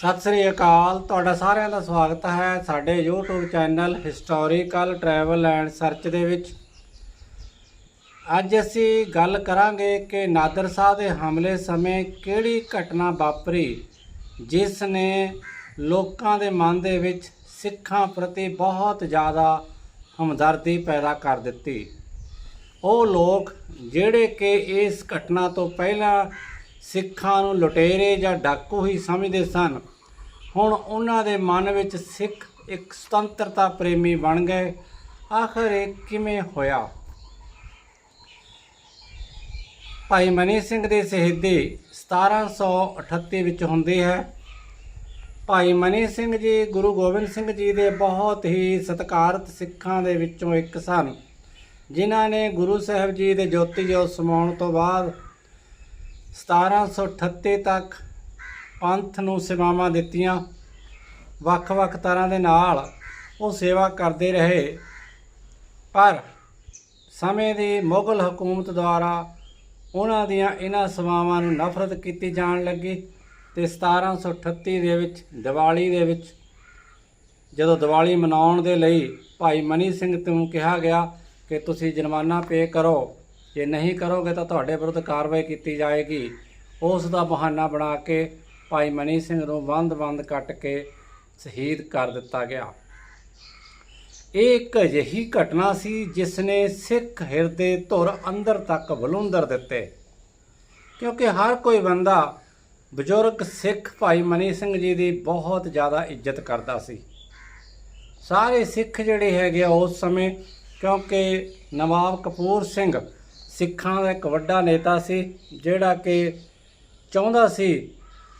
ਸਤਿ ਸ੍ਰੀ ਅਕਾਲ, ਤੁਹਾਡਾ ਸਾਰਿਆਂ ਦਾ ਸਵਾਗਤ ਹੈ ਸਾਡੇ YouTube channel historical travel and search ਦੇ ਵਿੱਚ। ਅੱਜ ਅਸੀਂ ਗੱਲ ਕਰਾਂਗੇ ਕਿ ਨਾਦਰ ਸ਼ਾਹ ਦੇ ਹਮਲੇ ਸਮੇਂ ਕਿਹੜੀ ਘਟਨਾ ਵਾਪਰੀ, ਜਿਸ ਨੇ ਲੋਕਾਂ ਦੇ ਮਨ ਦੇ ਵਿੱਚ ਸਿੱਖਾਂ ਪ੍ਰਤੀ ਬਹੁਤ ਜ਼ਿਆਦਾ ਹਮਦਰਦੀ ਪੈਦਾ ਕਰ ਦਿੱਤੀ। ਉਹ ਲੋਕ ਜਿਹੜੇ ਕਿ ਇਸ ਘਟਨਾ ਤੋਂ ਪਹਿਲਾਂ ਸਿੱਖਾਂ ਨੂੰ ਲੁਟੇਰੇ ਜਾਂ ਡਾਕੂ ਹੀ ਸਮਝਦੇ ਸਨ। ਹੁਣ ਉਹਨਾਂ ਦੇ ਮਨ ਵਿੱਚ ਸਿੱਖ ਇੱਕ ਸੁਤੰਤਰਤਾ ਪ੍ਰੇਮੀ ਬਣ ਗਏ। ਆਖਰ ਇਹ ਕਿਵੇਂ ਹੋਇਆ? ਭਾਈ ਮਨੀ ਸਿੰਘ ਦੀ ਸ਼ਹੀਦੀ 1738 ਵਿੱਚ ਹੁੰਦੀ ਹੈ। ਭਾਈ ਮਨੀ ਸਿੰਘ ਜੀ, ਗੁਰੂ ਗੋਬਿੰਦ ਸਿੰਘ ਜੀ ਦੇ ਬਹੁਤ ਹੀ ਸਤਿਕਾਰਤ ਸਿੱਖਾਂ ਦੇ ਵਿੱਚੋਂ ਇੱਕ ਸਨ, ਜਿਨ੍ਹਾਂ ਨੇ ਗੁਰੂ ਸਾਹਿਬ ਜੀ ਦੇ ਜੋਤੀ ਜੋਤ ਸਮਾਉਣ ਤੋਂ ਬਾਅਦ 1738 ਤੱਕ ਪੰਥ ਨੂੰ ਸੇਵਾਵਾਂ ਦਿੱਤੀਆਂ। ਵੱਖ-ਵੱਖ ਤਰ੍ਹਾਂ ਦੇ ਨਾਲ ਉਹ ਸੇਵਾ ਕਰਦੇ ਰਹੇ। ਪਰ ਸਮੇਂ ਦੀ ਮੁਗਲ ਹਕੂਮਤ ਦੁਆਰਾ ਉਹਨਾਂ ਦੀਆਂ ਇਹਨਾਂ ਸੇਵਾਵਾਂ ਨੂੰ ਨਫ਼ਰਤ ਕੀਤੀ ਜਾਣ ਲੱਗੀ ਤੇ 1738 ਦੇ ਵਿੱਚ, ਦੀਵਾਲੀ ਦੇ ਵਿੱਚ, ਜਦੋਂ ਦੀਵਾਲੀ ਮਨਾਉਣ ਦੇ ਲਈ ਭਾਈ ਮਨੀ ਸਿੰਘ ਤੋਂ ਕਿਹਾ ਗਿਆ ਕਿ ਤੁਸੀਂ ਜੁਰਮਾਨਾ ਪੇ ਕਰੋ ਜੇ ਨਹੀਂ ਕਰੋਗੇ ਤਾਂ ਤੁਹਾਡੇ ਵਿਰੁੱਧ ਕਾਰਵਾਈ ਕੀਤੀ ਜਾਏਗੀ। ਉਸ ਦਾ ਬਹਾਨਾ ਬਣਾ ਕੇ ਭਾਈ ਮਨੀ ਸਿੰਘ ਨੂੰ ਬੰਦ-ਬੰਦ ਕੱਟ ਕੇ ਸ਼ਹੀਦ ਕਰ ਦਿੱਤਾ ਗਿਆ। ਇਹ ਇੱਕ ਅਜਿਹੀ ਘਟਨਾ ਸੀ ਜਿਸ ਨੇ ਸਿੱਖ ਹਿਰਦੇ ਧੁਰ ਅੰਦਰ ਤੱਕ ਬਲੁੰਦਰ ਦਿੱਤੇ। ਕਿਉਂਕਿ ਹਰ ਕੋਈ ਬੰਦਾ ਬਜ਼ੁਰਗ ਸਿੱਖ ਭਾਈ ਮਨੀ ਸਿੰਘ ਜੀ ਦੀ ਬਹੁਤ ਜ਼ਿਆਦਾ ਇੱਜ਼ਤ ਕਰਦਾ ਸੀ। ਸਾਰੇ ਸਿੱਖ ਜਿਹੜੇ ਹੈਗੇ ਆ ਉਸ ਸਮੇਂ, ਕਿਉਂਕਿ ਨਵਾਬ ਕਪੂਰ ਸਿੰਘ ਸਿੱਖਾਂ ਦਾ ਇੱਕ ਵੱਡਾ ਨੇਤਾ ਸੀ, ਜਿਹੜਾ ਕਿ ਚਾਹੁੰਦਾ ਸੀ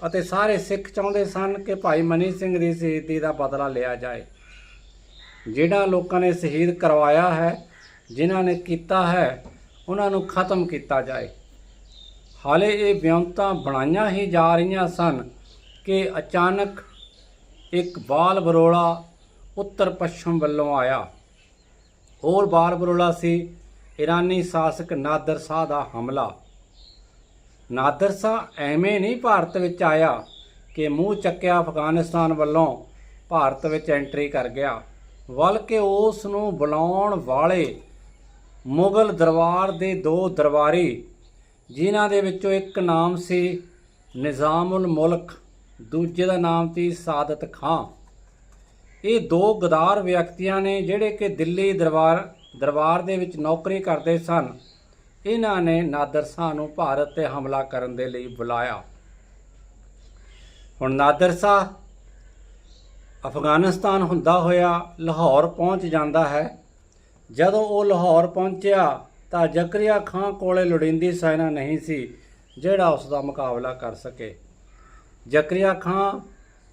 ਅਤੇ ਸਾਰੇ ਸਿੱਖ ਚਾਹੁੰਦੇ ਸਨ ਕਿ ਭਾਈ ਮਨੀ ਸਿੰਘ ਦੀ ਸ਼ਹੀਦੀ ਦਾ ਬਦਲਾ ਲਿਆ ਜਾਏ। ਜਿਹੜਾ ਲੋਕਾਂ ਨੇ ਸ਼ਹੀਦ ਕਰਵਾਇਆ ਹੈ, ਜਿਨ੍ਹਾਂ ਨੇ ਕੀਤਾ ਹੈ, ਉਹਨਾਂ ਨੂੰ ਖਤਮ ਕੀਤਾ ਜਾਏ। ਹਾਲੇ ਇਹ ਵਿਉਂਤਾਂ ਬਣਾਈਆਂ ਹੀ ਜਾ ਰਹੀਆਂ ਸਨ ਕਿ ਅਚਾਨਕ ਇੱਕ ਬਾਲ ਬਰੋਲਾ ਉੱਤਰ ਪੱਛਮ ਵੱਲੋਂ ਆਇਆ। ਹੋਰ ਬਾਲ ਬਰੋਲਾ ਸੀ ਇਰਾਨੀ ਸ਼ਾਸਕ ਨਾਦਰ ਸ਼ਾਹ ਦਾ ਹਮਲਾ। ਨਾਦਰ ਸ਼ਾਹ ਐਵੇਂ ਨਹੀਂ ਭਾਰਤ ਵਿੱਚ ਆਇਆ ਕਿ ਮੂੰਹ ਚੱਕਿਆ ਅਫਗਾਨਿਸਤਾਨ ਵੱਲੋਂ ਭਾਰਤ ਵਿੱਚ ਐਂਟਰੀ ਕਰ ਗਿਆ, ਬਲਕਿ ਉਸ ਨੂੰ ਬੁਲਾਉਣ ਵਾਲੇ ਮੁਗਲ ਦਰਬਾਰ ਦੇ ਦੋ ਦਰਬਾਰੀ, ਜਿਨ੍ਹਾਂ ਦੇ ਵਿੱਚੋਂ ਇੱਕ ਨਾਮ ਸੀ ਨਿਜ਼ਾਮੁਲ ਮੁਲਕ, ਦੂਜੇ ਦਾ ਨਾਮ ਸੀ ਸਾਦਤ ਖਾਂ। ਇਹ ਦੋ ਗਦਾਰ ਵਿਅਕਤੀਆਂ ਨੇ ਜਿਹੜੇ ਕਿ ਦਿੱਲੀ ਦਰਬਾਰ ਦਰਬਾਰ ਦੇ ਵਿੱਚ ਨੌਕਰੀ ਕਰਦੇ ਸਨ। ਇਹਨਾਂ ਨੇ ਨਾਦਰ ਸ਼ਾਹ ਨੂੰ ਭਾਰਤ ਤੇ ਹਮਲਾ ਕਰਨ ਦੇ ਲਈ ਬੁਲਾਇਆ। ਹੁਣ ਨਾਦਰ ਸ਼ਾਹ ਅਫਗਾਨਿਸਤਾਨ ਹੁੰਦਾ ਹੋਇਆ ਲਾਹੌਰ ਪਹੁੰਚ ਜਾਂਦਾ ਹੈ। ਜਦੋਂ ਉਹ ਲਾਹੌਰ ਪਹੁੰਚਿਆ ਤਾਂ ਜ਼ਕਰੀਆ ਖਾਂ ਕੋਲੇ ਲੋੜੀਂਦੀ ਸੈਨਾ ਨਹੀਂ ਸੀ, ਜਿਹੜਾ ਉਸ ਦਾ ਮੁਕਾਬਲਾ ਕਰ ਸਕੇ। ਜ਼ਕਰੀਆ ਖਾਂ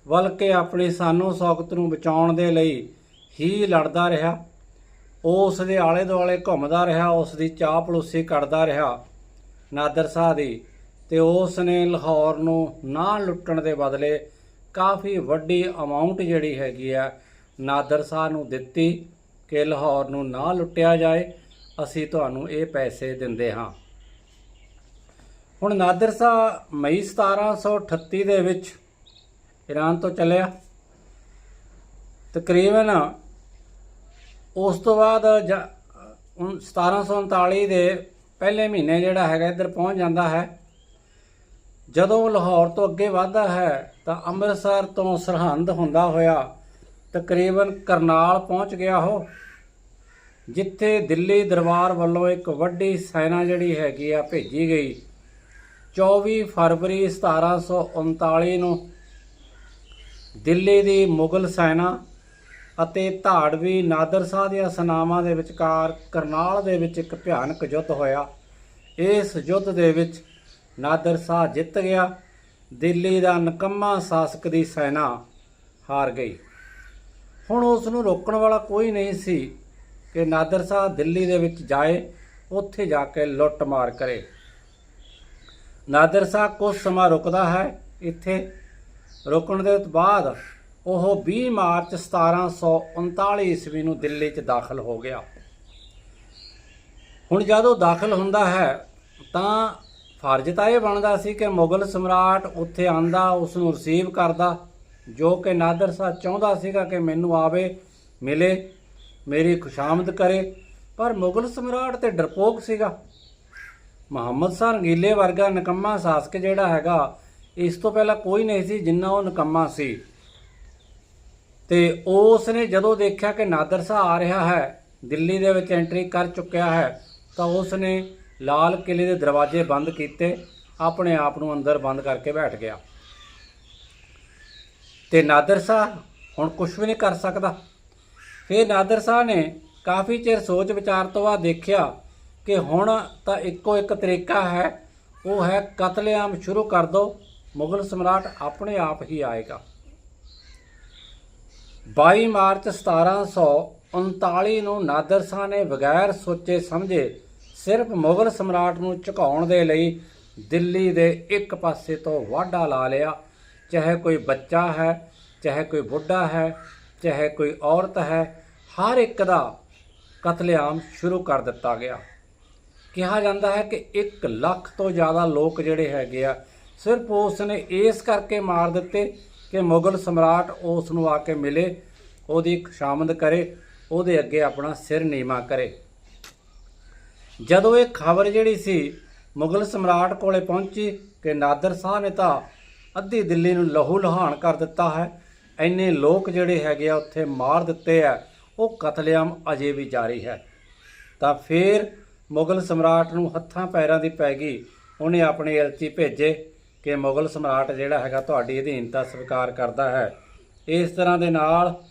ਬਲਕਿ ਆਪਣੀ ਸਾਨੂੰ ਸੌਗਤ ਨੂੰ ਬਚਾਉਣ ਦੇ ਲਈ ਹੀ ਲੜਦਾ ਰਿਹਾ। ਉਹ ਉਸ ਦੇ ਆਲੇ ਦੁਆਲੇ ਘੁੰਮਦਾ ਰਿਹਾ, ਉਸ ਦੀ ਚਾਹ ਪਲੂਸੀ ਕੱਢਦਾ ਰਿਹਾ ਨਾਦਰ ਸ਼ਾਹ ਦੀ ਤੇ ਉਸ ਨੇ ਲਾਹੌਰ ਨੂੰ ਨਾ ਲੁੱਟਣ ਦੇ ਬਦਲੇ ਕਾਫੀ ਵੱਡੀ ਅਮਾਉਂਟ ਜਿਹੜੀ ਹੈਗੀ ਆ ਨਾਦਰ ਸ਼ਾਹ ਨੂੰ ਦਿੱਤੀ ਕਿ ਲਾਹੌਰ ਨੂੰ ਨਾ ਲੁੱਟਿਆ ਜਾਏ, ਅਸੀਂ ਤੁਹਾਨੂੰ ਇਹ ਪੈਸੇ ਦਿੰਦੇ ਹਾਂ। ਹੁਣ ਨਾਦਰ ਸ਼ਾਹ ਮਈ 1738 ਦੇ ਵਿੱਚ ਈਰਾਨ ਤੋਂ ਚੱਲਿਆ। ਤਕਰੀਬਨ ਉਸ ਤੋਂ ਬਾਅਦ ਜ- ਉਨ- 1739 ਦੇ ਪਹਿਲੇ ਮਹੀਨੇ ਜਿਹੜਾ ਹੈਗਾ ਇੱਧਰ ਪਹੁੰਚ ਜਾਂਦਾ ਹੈ। ਜਦੋਂ ਲਾਹੌਰ ਤੋਂ ਅੱਗੇ ਵਧਦਾ ਹੈ ਤਾਂ ਅੰਮ੍ਰਿਤਸਰ ਤੋਂ ਸਰਹੰਦ ਹੁੰਦਾ ਹੋਇਆ ਤਕਰੀਬਨ ਕਰਨਾਲ ਪਹੁੰਚ ਗਿਆ ਉਹ, ਜਿੱਥੇ ਦਿੱਲੀ ਦਰਬਾਰ ਵੱਲੋਂ ਇੱਕ ਵੱਡੀ ਸੈਨਾ ਜਿਹੜੀ ਹੈਗੀ ਆ ਭੇਜੀ ਗਈ। 24 ਫਰਵਰੀ 1739 ਨੂੰ ਦਿੱਲੀ ਦੀ ਮੁਗਲ ਸੈਨਾ ਅਤੇ ਧਾੜਵੀ ਨਾਦਰ ਸ਼ਾਹ ਦੀਆਂ ਸੈਨਾਵਾਂ ਦੇ ਵਿਚਕਾਰ ਕਰਨਾਲ ਦੇ ਵਿੱਚ ਇੱਕ ਭਿਆਨਕ ਯੁੱਧ ਹੋਇਆ। ਇਸ ਯੁੱਧ ਦੇ ਵਿੱਚ ਨਾਦਰ ਸ਼ਾਹ ਜਿੱਤ ਗਿਆ। ਦਿੱਲੀ ਦਾ ਨਕੰਮਾ ਸ਼ਾਸਕ ਦੀ ਸੈਨਾ ਹਾਰ ਗਈ। ਹੁਣ ਉਸ ਨੂੰ ਰੋਕਣ ਵਾਲਾ ਕੋਈ ਨਹੀਂ ਸੀ ਕਿ ਨਾਦਰ ਸ਼ਾਹ ਦਿੱਲੀ ਦੇ ਵਿੱਚ ਜਾਏ, ਉੱਥੇ ਜਾ ਕੇ ਲੁੱਟ ਮਾਰ ਕਰੇ। ਨਾਦਰ ਸ਼ਾਹ ਕੁਝ ਸਮਾਂ ਰੁਕਦਾ ਹੈ। ਇੱਥੇ ਰੁਕਣ ਦੇ ਬਾਅਦ ਉਹ 20 ਮਾਰਚ 1739 ਈਸਵੀ ਨੂੰ ਦਿੱਲੀ 'ਚ ਦਾਖਲ ਹੋ ਗਿਆ। ਹੁਣ ਜਦੋਂ ਦਾਖਲ ਹੁੰਦਾ ਹੈ, ਤਾਂ ਫਰਜ਼ ਤਾਂ ਇਹ ਬਣਦਾ ਸੀ ਕਿ ਮੁਗਲ ਸਮਰਾਟ ਉੱਥੇ ਆਂਦਾ ਉਸ ਨੂੰ ਰਿਸੀਵ ਕਰਦਾ, ਜੋ ਕਿ ਨਾਦਰ ਸ਼ਾਹ ਚਾਹੁੰਦਾ ਸੀਗਾ ਕਿ ਮੈਨੂੰ ਆਵੇ, ਮਿਲੇ, ਮੇਰੀ ਖੁਸ਼ਾਮਦ ਕਰੇ। ਪਰ ਮੁਗਲ ਸਮਰਾਟ ਤੇ ਡਰਪੋਕ ਸੀਗਾ। ਮੁਹੰਮਦ ਸ਼ਾਹ ਰੰਗੀਲੇ ਵਰਗਾ ਨਕੰਮਾ ਸ਼ਾਸਕ ਜਿਹੜਾ ਹੈਗਾ, ਇਸ ਤੋਂ ਪਹਿਲਾਂ ਕੋਈ ਨਹੀਂ ਸੀ ਜਿੰਨਾ ਉਹ ਨਕੰਮਾ ਸੀ। ਤੇ ਉਸ ਨੇ ਜਦੋਂ ਦੇਖਿਆ ਕਿ ਨਾਦਰ ਸ਼ਾਹ ਆ ਰਿਹਾ ਹੈ, ਦਿੱਲੀ ਦੇ ਵਿੱਚ ਐਂਟਰੀ ਕਰ ਚੁੱਕਿਆ ਹੈ, ਤਾਂ ਉਸ ਨੇ ਲਾਲ ਕਿਲੇ ਦੇ ਦਰਵਾਜ਼ੇ ਬੰਦ ਕੀਤੇ, ਆਪਣੇ ਆਪ ਨੂੰ ਅੰਦਰ ਬੰਦ ਕਰਕੇ ਬੈਠ ਗਿਆ। ਤੇ ਨਾਦਰ ਸ਼ਾਹ ਹੁਣ ਕੁਝ ਵੀ ਨਹੀਂ ਕਰ ਸਕਦਾ। ਫਿਰ ਨਾਦਰ ਸ਼ਾਹ ਨੇ ਕਾਫੀ ਚਿਰ ਸੋਚ ਵਿਚਾਰ ਤੋਂ ਬਾਅਦ ਦੇਖਿਆ ਕਿ ਹੁਣ ਤਾਂ ਇੱਕੋ ਇੱਕ ਤਰੀਕਾ ਹੈ, ਉਹ ਹੈ ਕਤਲੇਆਮ ਸ਼ੁਰੂ ਕਰ ਦੋ, ਮੁਗਲ ਸਮਰਾਟ ਆਪਣੇ ਆਪ ਹੀ ਆਏਗਾ। 22 ਮਾਰਚ 1739 ਨੂੰ ਨਾਦਰ ਸ਼ਾਹ ਨੇ ਬਗੈਰ ਸੋਚੇ ਸਮਝੇ ਸਿਰਫ ਮੁਗਲ ਸਮਰਾਟ ਨੂੰ ਝੁਕਾਉਣ ਦੇ ਲਈ ਦਿੱਲੀ ਦੇ ਇੱਕ ਪਾਸੇ ਤੋਂ ਵਾਢਾ ਲਾ ਲਿਆ। ਚਾਹੇ ਕੋਈ ਬੱਚਾ ਹੈ, ਚਾਹੇ ਕੋਈ ਬੁੱਢਾ ਹੈ, ਚਾਹੇ ਕੋਈ ਔਰਤ ਹੈ, ਹਰ ਇੱਕ ਦਾ ਕਤਲੇਆਮ ਸ਼ੁਰੂ ਕਰ ਦਿੱਤਾ ਗਿਆ। ਕਿਹਾ ਜਾਂਦਾ ਹੈ ਕਿ 1 ਲੱਖ ਤੋਂ ਜ਼ਿਆਦਾ ਲੋਕ ਜਿਹੜੇ ਹੈਗੇ ਆ, ਸਿਰਫ ਉਸ ਨੇ ਇਸ ਕਰਕੇ ਮਾਰ ਦਿੱਤੇ ਕਿ ਮੁਗਲ ਸਮਰਾਟ ਉਸ ਨੂੰ ਆ ਕੇ ਮਿਲੇ, ਉਹਦੀ ਖੁਸ਼ਾਮਦ ਕਰੇ, ਉਹਦੇ ਅੱਗੇ ਆਪਣਾ ਸਿਰ ਨੀਵਾ ਕਰੇ। ਜਦੋਂ ਇਹ ਖਬਰ ਜਿਹੜੀ ਸੀ ਮੁਗਲ ਸਮਰਾਟ ਕੋਲੇ ਪਹੁੰਚੀ ਕਿ ਨਾਦਰ ਸ਼ਾਹ ਨੇ ਤਾਂ ਅੱਧੀ ਦਿੱਲੀ ਨੂੰ ਲਹੂ ਲਹਾਨ ਕਰ ਦਿੱਤਾ ਹੈ, ਇੰਨੇ ਲੋਕ ਜਿਹੜੇ ਹੈਗੇ ਆ ਉੱਥੇ ਮਾਰ ਦਿੱਤੇ ਆ, ਉਹ ਕਤਲੇਆਮ ਅਜੇ ਵੀ ਜਾਰੀ ਹੈ। ਤਾਂ ਫਿਰ ਮੁਗਲ ਸਮਰਾਟ ਨੂੰ ਹੱਥਾਂ ਪੈਰਾਂ ਦੀ ਪੈ ਗਈ, ਉਹਨੇ ਆਪਣੇ ਐਲਚੀ ਭੇਜੇ। ਕਿ ਮੁਗਲ ਸਮਰਾਟ ਜਿਹੜਾ ਹੈਗਾ ਤੁਹਾਡੀ ਅਧੀਨਤਾ ਸਵੀਕਾਰ ਕਰਦਾ ਹੈ। ਇਸ ਤਰ੍ਹਾਂ ਦੇ ਨਾਲ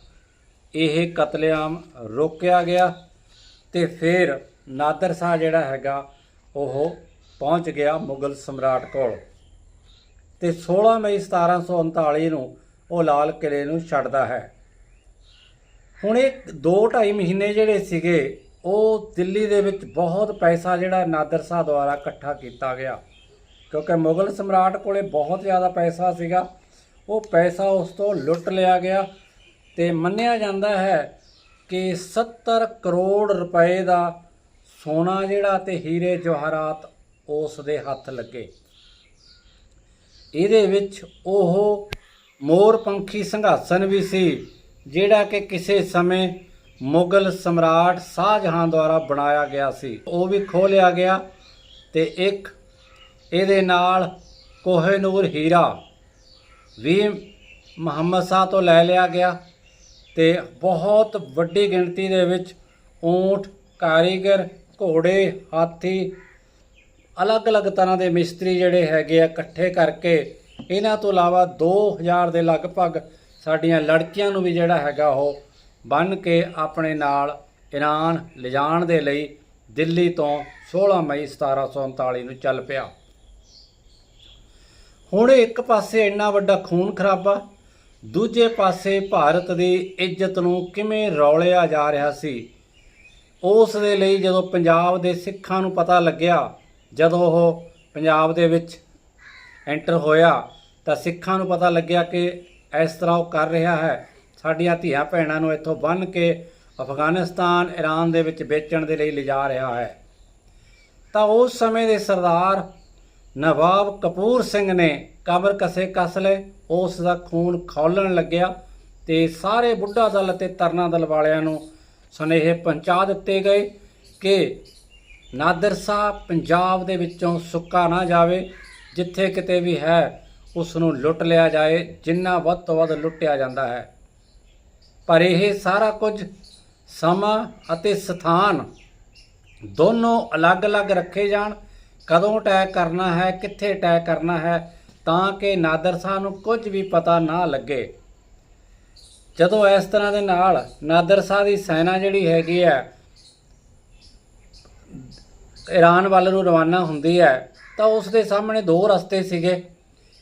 ਇਹ ਕਤਲੇਆਮ ਰੋਕਿਆ ਗਿਆ ਤੇ ਫਿਰ ਨਾਦਰ ਸ਼ਾਹ ਜਿਹੜਾ ਹੈਗਾ ਉਹ ਪਹੁੰਚ ਗਿਆ ਮੁਗਲ ਸਮਰਾਟ ਕੋਲ। ਤੇ 16 ਮਈ 1739 ਨੂੰ ਉਹ ਲਾਲ ਕਿਲੇ ਨੂੰ ਛੱਡਦਾ ਹੈ। ਹੁਣ ਇਹ 2.5 ਮਹੀਨੇ ਜਿਹੜੇ ਸੀਗੇ, ਉਹ ਦਿੱਲੀ ਦੇ ਵਿੱਚ ਬਹੁਤ ਪੈਸਾ ਜਿਹੜਾ ਨਾਦਰ ਸ਼ਾਹ ਦੁਆਰਾ ਇਕੱਠਾ ਕੀਤਾ ਗਿਆ। ਕਿਉਂਕਿ ਮੁਗਲ ਸਮਰਾਟ ਕੋਲੇ ਬਹੁਤ ਜ਼ਿਆਦਾ ਪੈਸਾ ਸੀਗਾ। ਉਹ ਪੈਸਾ ਉਸ ਤੋਂ ਲੁੱਟ ਲਿਆ ਗਿਆ ਤੇ ਮੰਨਿਆ ਜਾਂਦਾ ਹੈ ਕਿ 70 ਕਰੋੜ ਰੁਪਏ ਦਾ ਸੋਨਾ ਜਿਹੜਾ ਤੇ ਹੀਰੇ ਜਵਾਹਰਾਤ ਉਸ ਦੇ ਹੱਥ ਲੱਗੇ। ਇਹਦੇ ਵਿੱਚ ਉਹ ਮੋਰ ਪੰਖੀ ਸਿੰਘਾਸਨ ਵੀ ਸੀ, ਜਿਹੜਾ ਕਿ ਕਿਸੇ ਸਮੇਂ ਮੁਗਲ ਸਮਰਾਟ ਸ਼ਾਹਜਹਾਂ ਦੁਆਰਾ ਬਣਾਇਆ ਗਿਆ ਸੀ। ਉਹ ਵੀ ਖੋਹ ਲਿਆ ਗਿਆ ਤੇ ਇੱਕ ਇਹਦੇ ਨਾਲ ਕੋਹੇਨੂਰ ਹੀਰਾ ਵੀ ਮੁਹੰਮਦ ਸ਼ਾਹ ਤੋਂ ਲੈ ਲਿਆ ਗਿਆ ਤੇ ਬਹੁਤ ਵੱਡੀ ਗਿਣਤੀ ਦੇ ਵਿੱਚ ਊਂਠ, ਕਾਰੀਗਰ, ਘੋੜੇ, ਹਾਥੀ, ਅਲੱਗ-ਅਲੱਗ ਤਰ੍ਹਾਂ ਦੇ ਮਿਸਤਰੀ ਜਿਹੜੇ ਹੈਗੇ ਆ ਇਕੱਠੇ ਕਰਕੇ ਇਹਨਾਂ ਤੋਂ ਇਲਾਵਾ 2000 ਦੇ ਲਗਭਗ ਸਾਡੀਆਂ ਲੜਕੀਆਂ ਨੂੰ ਵੀ ਜਿਹੜਾ ਹੈਗਾ ਉਹ ਬੰਨ ਕੇ ਆਪਣੇ ਨਾਲ ਈਰਾਨ ਲਿਜਾਣ ਦੇ ਲਈ ਦਿੱਲੀ ਤੋਂ 16 ਮਈ 1739 ਨੂੰ ਚੱਲ ਪਿਆ। ਹੁਣ ਇੱਕ ਪਾਸੇ ਇੰਨਾ ਵੱਡਾ ਖੂਨ ਖਰਾਬਾ, ਦੂਜੇ ਪਾਸੇ ਭਾਰਤ ਦੀ ਇੱਜ਼ਤ ਨੂੰ ਕਿਵੇਂ ਰੌਲਿਆ ਜਾ ਰਿਹਾ ਸੀ? ਉਸ ਦੇ ਲਈ ਜਦੋਂ ਪੰਜਾਬ ਦੇ ਸਿੱਖਾਂ ਨੂੰ ਪਤਾ ਲੱਗਿਆ, ਜਦੋਂ ਉਹ ਪੰਜਾਬ ਦੇ ਵਿੱਚ ਐਂਟਰ ਹੋਇਆ, ਤਾਂ ਸਿੱਖਾਂ ਨੂੰ ਪਤਾ ਲੱਗਿਆ ਕਿ ਇਸ ਤਰ੍ਹਾਂ ਉਹ ਕਰ ਰਿਹਾ ਹੈ। ਸਾਡੀਆਂ ਧੀਆਂ ਭੈਣਾਂ ਨੂੰ ਇੱਥੋਂ ਬੰਨ ਕੇ ਅਫਗਾਨਿਸਤਾਨ ਈਰਾਨ ਦੇ ਵਿੱਚ ਵੇਚਣ ਦੇ ਲਈ ਲਿਜਾ ਰਿਹਾ ਹੈ। ਤਾਂ ਉਸ ਸਮੇਂ ਦੇ ਸਰਦਾਰ ਨਵਾਬ ਕਪੂਰ ਸਿੰਘ ਨੇ ਕਬਰ ਕਸੇ ਕੱਸ ਲਏ। ਉਸ ਦਾ ਖੂਨ ਖੌਲਣ ਲੱਗਿਆ ਤੇ ਸਾਰੇ ਬੁੱਢਾ ਦਲ ਅਤੇ ਤਰਨਾ ਦਲ ਵਾਲਿਆਂ ਨੂੰ ਸੁਨੇਹੇ ਪਹੁੰਚਾ ਦਿੱਤੇ ਗਏ ਕਿ ਨਾਦਰ ਸਾਹਿਬ ਪੰਜਾਬ ਦੇ ਵਿੱਚੋਂ ਸੁੱਕਾ ਨਾ ਜਾਵੇ, ਜਿੱਥੇ ਕਿਤੇ ਵੀ ਹੈ ਉਸ ਨੂੰ ਲੁੱਟ ਲਿਆ ਜਾਏ, ਜਿੰਨਾ ਵੱਧ ਤੋਂ ਵੱਧ ਲੁੱਟਿਆ ਜਾਂਦਾ ਹੈ। ਪਰ ਇਹ ਸਾਰਾ ਕੁਝ ਸਮਾਂ ਅਤੇ ਸਥਾਨ ਦੋਨੋਂ ਅਲੱਗ-ਅਲੱਗ ਰੱਖੇ ਜਾਣ ਕਦੋਂ ਅਟੈਕ ਕਰਨਾ ਹੈ, ਕਿੱਥੇ ਅਟੈਕ ਕਰਨਾ ਹੈ, ਤਾਂ ਕਿ ਨਾਦਰ ਸ਼ਾਹ ਨੂੰ ਕੁਝ ਵੀ ਪਤਾ ਨਾ ਲੱਗੇ। ਜਦੋਂ ਇਸ ਤਰ੍ਹਾਂ ਦੇ ਨਾਲ ਨਾਦਰ ਸ਼ਾਹ ਦੀ ਸੈਨਾ ਜਿਹੜੀ ਹੈਗੀ ਹੈ ਈਰਾਨ ਵੱਲ ਨੂੰ ਰਵਾਨਾ ਹੁੰਦੀ ਹੈ, ਤਾਂ ਉਸ ਦੇ ਸਾਹਮਣੇ ਦੋ ਰਸਤੇ ਸੀਗੇ।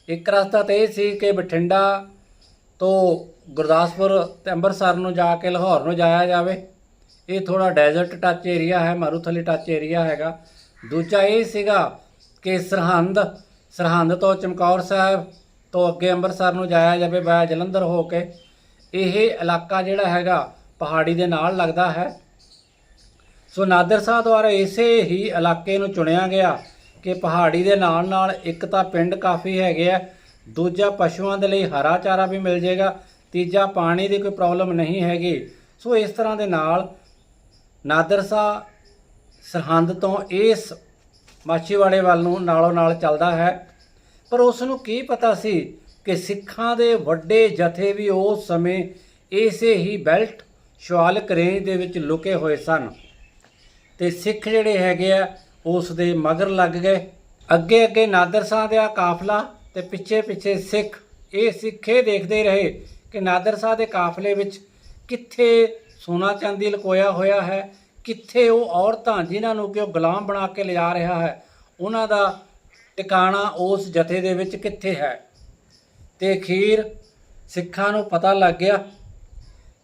ਇੱਕ ਰਸਤਾ ਤਾਂ ਇਹ ਸੀ ਕਿ ਬਠਿੰਡਾ ਤੋਂ ਗੁਰਦਾਸਪੁਰ ਤੇ ਅੰਮ੍ਰਿਤਸਰ ਨੂੰ ਜਾ ਕੇ ਲਾਹੌਰ ਨੂੰ ਜਾਇਆ ਜਾਵੇ। ਇਹ ਥੋੜਾ ਡੈਜ਼ਰਟ ਟੱਚ ਏਰੀਆ ਹੈ, ਮਾਰੂਥਲੀ ਟੱਚ ਏਰੀਆ ਹੈਗਾ। ਦੂਜਾ ਇਹ ਸੀਗਾ ਕਿ ਸਰਹੰਦ ਸਰਹੰਦ ਤੋਂ ਚਮਕੌਰ ਸਾਹਿਬ ਤੋਂ ਅੱਗੇ ਅੰਮ੍ਰਿਤਸਰ ਨੂੰ ਜਾਇਆ ਜਾਵੇ ਬਾਇਆ ਜਲੰਧਰ ਹੋ ਕੇ। ਇਹ ਇਲਾਕਾ ਜਿਹੜਾ ਹੈਗਾ ਪਹਾੜੀ ਦੇ ਨਾਲ ਲੱਗਦਾ ਹੈ। ਸੋ ਨਾਦਰ ਸਾਹਿਬ ਦੁਆਰਾ ਇਸੇ ਹੀ ਇਲਾਕੇ ਨੂੰ ਚੁਣਿਆ ਗਿਆ ਕਿ ਪਹਾੜੀ ਦੇ ਨਾਲ ਨਾਲ ਇੱਕ ਤਾਂ ਪਿੰਡ ਕਾਫੀ ਹੈਗੇ ਆ, ਦੂਜਾ ਪਸ਼ੂਆਂ ਦੇ ਲਈ ਹਰਾ ਚਾਰਾ ਵੀ ਮਿਲ ਜਾਏਗਾ ਤੀਜਾ ਪਾਣੀ ਦੀ ਕੋਈ ਪ੍ਰੋਬਲਮ ਨਹੀਂ ਹੈਗੀ। ਸੋ ਇਸ ਤਰ੍ਹਾਂ ਦੇ ਨਾਲ ਨਾਦਰ ਨਾਦਰਸਾ ਸਰਹੰਦ ਤੋਂ ਇਸ ਮਾਛੀਵਾੜੇ ਵੱਲ ਨੂੰ ਨਾਲੋਂ ਨਾਲ ਚੱਲਦਾ ਹੈ। ਪਰ ਉਸ ਨੂੰ ਕੀ ਪਤਾ ਸੀ ਕਿ ਸਿੱਖਾਂ ਦੇ ਵੱਡੇ ਜਥੇ ਵੀ ਉਸ ਸਮੇਂ ਇਸੇ ਹੀ ਬੈਲਟ ਸ਼ਿਵਾਲਿਕ ਰੇਂਜ ਦੇ ਵਿੱਚ ਲੁਕੇ ਹੋਏ ਸਨ। ਤੇ ਸਿੱਖ ਜਿਹੜੇ ਹੈਗੇ ਆ, ਉਸ ਦੇ ਮਗਰ ਲੱਗ ਗਏ। ਅੱਗੇ ਅੱਗੇ ਨਾਦਰ ਸ਼ਾਹ ਦਾ ਕਾਫਲਾ ਤੇ ਪਿੱਛੇ ਪਿੱਛੇ ਸਿੱਖ, ਇਹ ਸਿੱਖੇ ਦੇਖਦੇ ਰਹੇ ਕਿ ਨਾਦਰ ਸ਼ਾਹ ਦੇ ਕਾਫਲੇ ਵਿੱਚ ਕਿੱਥੇ ਸੋਨਾ ਚਾਂਦੀ ਲਕੋਇਆ ਹੋਇਆ ਹੈ ਕਿੱਥੇ ਉਹ ਔਰਤਾਂ ਜਿਨ੍ਹਾਂ ਨੂੰ ਕਿ ਉਹ ਗੁਲਾਮ ਬਣਾ ਕੇ ਲਿਜਾ ਰਿਹਾ ਹੈ, ਉਹਨਾਂ ਦਾ ਟਿਕਾਣਾ ਉਸ ਜਥੇ ਦੇ ਵਿੱਚ ਕਿੱਥੇ ਹੈ? ਤੇ ਅਖੀਰ ਸਿੱਖਾਂ ਨੂੰ ਪਤਾ ਲੱਗ ਗਿਆ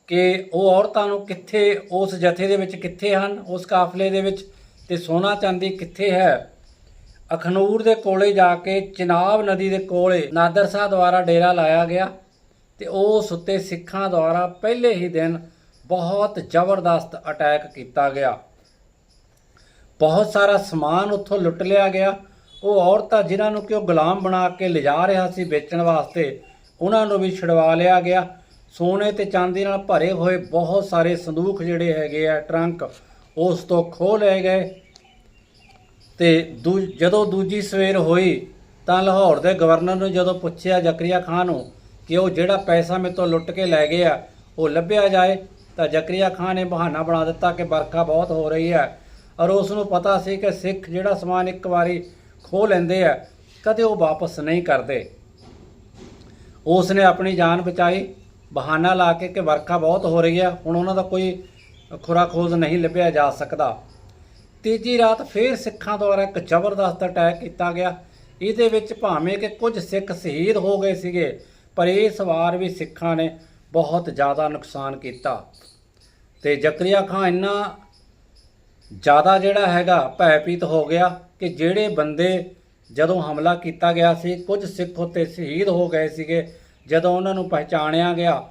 ਕਿ ਉਹ ਔਰਤਾਂ ਨੂੰ ਕਿੱਥੇ, ਉਸ ਜਥੇ ਦੇ ਵਿੱਚ ਕਿੱਥੇ ਹਨ, ਉਸ ਕਾਫਲੇ ਦੇ ਵਿੱਚ ਤੇ ਸੋਨਾ ਚਾਂਦੀ ਕਿੱਥੇ ਹੈ? ਅਖਨੂਰ ਦੇ ਕੋਲੇ ਜਾ ਕੇ ਚਨਾਬ ਨਦੀ ਦੇ ਕੋਲੇ ਨਾਦਰ ਸਾਹਿਬ ਦੁਆਰਾ ਡੇਰਾ ਲਾਇਆ ਗਿਆ ਤੇ ਉਸ ਉੱਤੇ ਸਿੱਖਾਂ ਦੁਆਰਾ ਪਹਿਲੇ ਹੀ ਦਿਨ ਬਹੁਤ ਜ਼ਬਰਦਸਤ ਅਟੈਕ ਕੀਤਾ ਗਿਆ। ਬਹੁਤ ਸਾਰਾ ਸਮਾਨ ਉੱਥੋਂ ਲੁੱਟ ਲਿਆ ਗਿਆ। ਉਹ ਔਰਤਾਂ ਜਿਨ੍ਹਾਂ ਨੂੰ ਕਿ ਉਹ ਗੁਲਾਮ ਬਣਾ ਕੇ ਲਿਜਾ ਰਿਹਾ ਸੀ ਵੇਚਣ ਵਾਸਤੇ, ਉਹਨਾਂ ਨੂੰ ਵੀ ਛਡਵਾ ਲਿਆ ਗਿਆ। ਸੋਨੇ ਤੇ ਚਾਂਦੀ ਨਾਲ ਭਰੇ ਹੋਏ ਬਹੁਤ ਸਾਰੇ ਸੰਦੂਖ ਜਿਹੜੇ ਹੈਗੇ ਆ ਟਰੰਕ, ਉਸ ਤੋਂ ਖੋਹ ਲਏ ਗਏ। ਤੇ ਦੂ- ਜਦੋਂ ਦੂਜੀ ਸਵੇਰ ਹੋਈ, ਤਾਂ ਲਾਹੌਰ ਦੇ ਗਵਰਨਰ ਨੂੰ ਜਦੋਂ ਪੁੱਛਿਆ ਜ਼ਕਰੀਆ ਖਾਨ ਨੂੰ ਕਿ ਉਹ ਜਿਹੜਾ ਪੈਸਾ ਮੇਰੇ ਤੋਂ ਲੁੱਟ ਕੇ ਲੈ ਗਏ ਆ ਉਹ ਲੱਭਿਆ ਜਾਏ ਤਾਂ ਜ਼ਕਰੀਆ ਖਾਨ ਨੇ ਬਹਾਨਾ ਬਣਾ ਦਿੱਤਾ ਕਿ ਵਰਖਾ ਬਹੁਤ ਹੋ ਰਹੀ ਹੈ ਔਰ ਉਸ ਨੂੰ ਪਤਾ ਸੀ ਕਿ ਸਿੱਖ ਜਿਹੜਾ ਸਮਾਨ ਇੱਕ ਵਾਰੀ ਖੋਹ ਲੈਂਦੇ ਆ, ਕਦੇ ਉਹ ਵਾਪਸ ਨਹੀਂ ਕਰਦੇ। ਉਸ ਨੇ ਆਪਣੀ ਜਾਨ ਬਚਾਈ, ਬਹਾਨਾ ਲਾ ਕੇ ਕਿ ਵਰਖਾ ਬਹੁਤ ਹੋ ਰਹੀ ਹੈ, ਹੁਣ ਉਹਨਾਂ ਦਾ ਕੋਈ ਖੁਰਾ ਖੋਜ ਨਹੀਂ ਲੱਭਿਆ ਜਾ ਸਕਦਾ। ਤੀਜੀ ਰਾਤ ਫੇਰ ਸਿੱਖਾਂ ਦੁਆਰਾ ਇੱਕ ਜ਼ਬਰਦਸਤ ਅਟੈਕ ਕੀਤਾ ਗਿਆ। ਇਹਦੇ ਵਿੱਚ ਭਾਵੇਂ ਕਿ ਕੁਝ ਸਿੱਖ ਸ਼ਹੀਦ ਹੋ ਗਏ ਸੀਗੇ, ਪਰ ਇਸ ਵਾਰ ਵੀ ਸਿੱਖਾਂ ਨੇ ਬਹੁਤ ਜ਼ਿਆਦਾ ਨੁਕਸਾਨ ਕੀਤਾ। ਤੇ ਜ਼ਕਰੀਆ ਖਾਨ ਇੰਨਾ ਜ਼ਿਆਦਾ ਜਿਹੜਾ ਹੈਗਾ ਭੈਭੀਤ ਹੋ ਗਿਆ ਕਿ ਜਿਹੜੇ ਬੰਦੇ ਜਦੋਂ ਹਮਲਾ ਕੀਤਾ ਗਿਆ ਸੀ, ਕੁਝ ਸਿੱਖ ਉੱਤੇ ਸ਼ਹੀਦ ਹੋ ਗਏ ਸੀਗੇ, ਜਦੋਂ ਉਹਨਾਂ ਨੂੰ ਪਹਿਚਾਣਿਆ ਗਿਆ।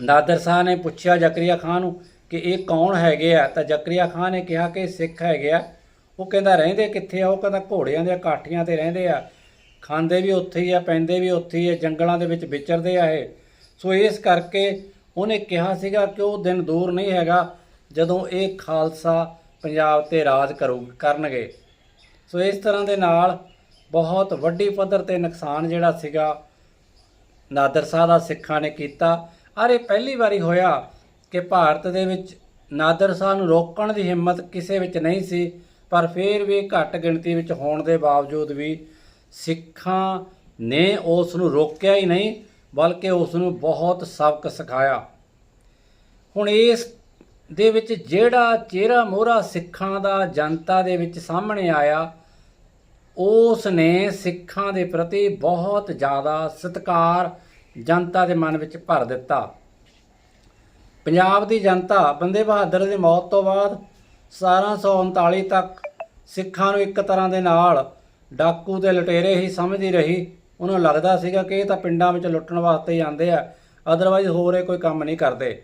ਨਾਦਰ ਸ਼ਾਹ ਨੇ ਪੁੱਛਿਆ ਜ਼ਕਰੀਆ ਖਾਨ ਨੂੰ ਕਿ ਇਹ ਕੌਣ ਹੈਗੇ ਆ? ਤਾਂ ਜ਼ਕਰੀਆ ਖਾਨ ਨੇ ਕਿਹਾ ਕਿ ਇਹ ਸਿੱਖ ਹੈਗੇ ਆ। ਉਹ ਕਹਿੰਦਾ, ਰਹਿੰਦੇ ਕਿੱਥੇ ਆ? ਉਹ ਕਹਿੰਦਾ, ਘੋੜਿਆਂ ਦੇ ਕਾਠੀਆਂ ਤੇ ਰਹਿੰਦੇ ਆ। ਖਾਂਦੇ ਵੀ ਉੱਥੇ ਹੀ ਆ, ਪੈਂਦੇ ਵੀ ਉੱਥੇ ਹੀ ਆ, ਜੰਗਲਾਂ ਦੇ ਵਿੱਚ ਵਿਚਰਦੇ ਆ ਇਹ। ਸੋ ਇਸ ਕਰਕੇ ਉਹਨੇ ਕਿਹਾ ਸੀਗਾ ਕਿ ਉਹ ਦਿਨ ਦੂਰ ਨਹੀਂ ਹੈਗਾ ਜਦੋਂ ਇਹ ਖਾਲਸਾ ਪੰਜਾਬ ਤੇ ਰਾਜ ਕਰੂ, ਕਰਨਗੇ। ਸੋ ਇਸ ਤਰ੍ਹਾਂ ਦੇ ਨਾਲ ਬਹੁਤ ਵੱਡੀ ਪੱਧਰ ਤੇ ਨੁਕਸਾਨ ਜਿਹੜਾ ਸੀਗਾ ਨਾਦਰ ਸ਼ਾਹ ਦਾ ਸਿੱਖਾਂ ਨੇ ਕੀਤਾ। ਅਰੇ ਪਹਿਲੀ ਵਾਰੀ ਹੋਇਆ ਕਿ ਭਾਰਤ ਦੇ ਵਿੱਚ ਨਾਦਰ ਸ਼ਾਹ ਨੂੰ ਰੋਕਣ ਦੀ ਹਿੰਮਤ ਕਿਸੇ ਵਿੱਚ ਨਹੀਂ ਸੀ, ਪਰ ਫਿਰ ਵੀ ਘੱਟ ਗਿਣਤੀ ਵਿੱਚ ਹੋਣ ਦੇ ਬਾਵਜੂਦ ਵੀ ਸਿੱਖਾਂ ਨੇ ਉਸ ਨੂੰ ਰੋਕਿਆ ਹੀ ਨਹੀਂ। ਬਲਕਿ ਉਸ ਨੂੰ ਬਹੁਤ ਸਬਕ ਸਿਖਾਇਆ। ਹੁਣ ਇਸ ਦੇ ਵਿੱਚ ਜਿਹੜਾ ਚਿਹਰਾ ਮੋਹਰਾ ਸਿੱਖਾਂ ਦਾ ਜਨਤਾ ਦੇ ਵਿੱਚ ਸਾਹਮਣੇ ਆਇਆ ਉਸ ਨੇ ਸਿੱਖਾਂ ਦੇ ਪ੍ਰਤੀ ਬਹੁਤ ਜ਼ਿਆਦਾ ਸਤਿਕਾਰ ਜਨਤਾ ਦੇ ਮਨ ਵਿੱਚ ਭਰ ਦਿੱਤਾ। ਪੰਜਾਬ ਦੀ ਜਨਤਾ ਬੰਦੇ ਬਹਾਦਰ ਦੀ ਮੌਤ ਤੋਂ ਬਾਅਦ 1739 ਤੱਕ ਸਿੱਖਾਂ ਨੂੰ ਇੱਕ ਤਰ੍ਹਾਂ ਦੇ ਨਾਲ ਡਾਕੂ ਤੇ ਲਟੇਰੇ ਹੀ ਸਮਝਦੀ ਰਹੀ। ਉਹਨਾਂ ਨੂੰ ਲੱਗਦਾ ਸੀਗਾ ਕਿ ਇਹ ਤਾਂ ਪਿੰਡਾਂ ਵਿੱਚ ਲੁੱਟਣ ਵਾਸਤੇ ਹੀ ਆਉਂਦੇ ਆ ਅਦਰਵਾਈਜ਼ ਹੋਰ ਇਹ ਕੋਈ ਕੰਮ ਨਹੀਂ ਕਰਦੇ।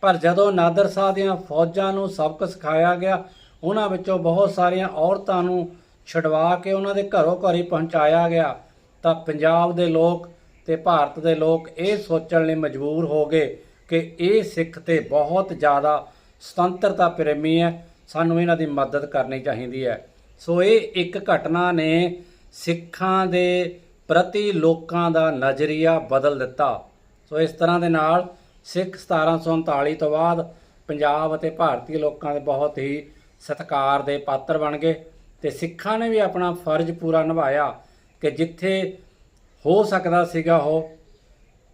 ਪਰ ਜਦੋਂ ਨਾਦਰ ਸ਼ਾਹ ਦੀਆਂ ਫੌਜਾਂ ਨੂੰ ਸਬਕ ਸਿਖਾਇਆ ਗਿਆ, ਉਹਨਾਂ ਵਿੱਚੋਂ ਬਹੁਤ ਸਾਰੀਆਂ ਔਰਤਾਂ ਨੂੰ ਛਡਵਾ ਕੇ ਉਹਨਾਂ ਦੇ ਘਰੋਂ ਘਰ ਹੀ ਪਹੁੰਚਾਇਆ ਗਿਆ, ਤਾਂ ਪੰਜਾਬ ਦੇ ਲੋਕ ਤੇ ਭਾਰਤ ਦੇ ਲੋਕ ਇਹ ਸੋਚਣ ਲਈ ਮਜਬੂਰ ਹੋ ਗਏ ਕਿ ਇਹ ਸਿੱਖ ਤੇ ਬਹੁਤ ਜ਼ਿਆਦਾ ਸੁਤੰਤਰਤਾ ਪ੍ਰੇਮੀ ਹੈ, ਸਾਨੂੰ ਇਹਨਾਂ ਦੀ ਮਦਦ ਕਰਨੀ ਚਾਹੀਦੀ ਹੈ। ਸੋ ਇਹ ਇੱਕ ਘਟਨਾ ਨੇ ਸਿੱਖਾਂ ਦੇ ਪ੍ਰਤੀ ਲੋਕਾਂ ਦਾ ਨਜ਼ਰੀਆ ਬਦਲ ਦਿੱਤਾ। ਸੋ ਇਸ ਤਰ੍ਹਾਂ ਦੇ ਨਾਲ ਸਿੱਖ 1739 ਤੋਂ ਬਾਅਦ ਪੰਜਾਬ ਅਤੇ ਭਾਰਤੀ ਲੋਕਾਂ ਦੇ ਬਹੁਤ ਹੀ ਸਤਿਕਾਰ ਦੇ ਪਾਤਰ ਬਣ ਗਏ ਤੇ ਸਿੱਖਾਂ ਨੇ ਵੀ ਆਪਣਾ ਫਰਜ਼ ਪੂਰਾ ਨਿਭਾਇਆ ਕਿ ਜਿੱਥੇ ਹੋ ਸਕਦਾ ਸੀਗਾ ਉਹ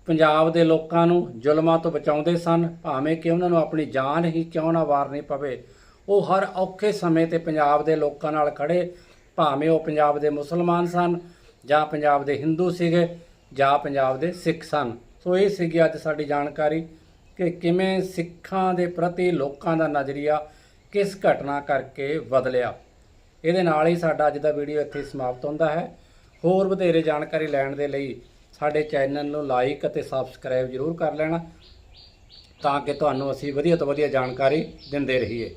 ਪੰਜਾਬ ਦੇ ਲੋਕਾਂ ਨੂੰ ਜ਼ੁਲਮਾਂ ਤੋਂ ਬਚਾਉਂਦੇ ਸਨ, ਭਾਵੇਂ ਕਿ ਉਹਨਾਂ ਨੂੰ ਆਪਣੀ ਜਾਨ ਹੀ ਕਿਉਂ ਨਾ ਵਾਰਨੀ ਪਵੇ। ਉਹ ਹਰ ਔਖੇ ਸਮੇਂ ਤੇ ਪੰਜਾਬ ਦੇ ਲੋਕਾਂ ਨਾਲ ਖੜੇ, ਭਾਵੇਂ ਉਹ ਪੰਜਾਬ ਦੇ ਮੁਸਲਮਾਨ ਸਨ ਜਾਂ ਪੰਜਾਬ ਦੇ ਹਿੰਦੂ ਸੀਗੇ, ਜਾਂ ਪੰਜਾਬ ਦੇ ਸਿੱਖ ਸਨ। ਸੋ ਇਹ ਸੀਗੀ ਅੱਜ ਸਾਡੀ ਜਾਣਕਾਰੀ ਕਿ ਕਿਵੇਂ ਸਿੱਖਾਂ ਦੇ ਪ੍ਰਤੀ ਲੋਕਾਂ ਦਾ ਨਜ਼ਰੀਆ ਕਿਸ ਘਟਨਾ ਕਰਕੇ ਬਦਲਿਆ। ਇਹਦੇ ਨਾਲ ਹੀ ਸਾਡਾ ਅੱਜ ਦਾ ਵੀਡੀਓ ਇੱਥੇ ਸਮਾਪਤ ਹੁੰਦਾ ਹੈ। ਹੋਰ ਵਧੇਰੇ ਜਾਣਕਾਰੀ ਲੈਣ ਦੇ ਲਈ ਸਾਡੇ ਚੈਨਲ ਨੂੰ ਲਾਈਕ ਅਤੇ ਸਬਸਕ੍ਰਾਈਬ ਜ਼ਰੂਰ ਕਰ ਲੈਣਾ, ਤਾਂ ਕਿ ਤੁਹਾਨੂੰ ਅਸੀਂ ਵਧੀਆ ਤੋਂ ਵਧੀਆ ਜਾਣਕਾਰੀ ਦਿੰਦੇ ਰਹੀਏ।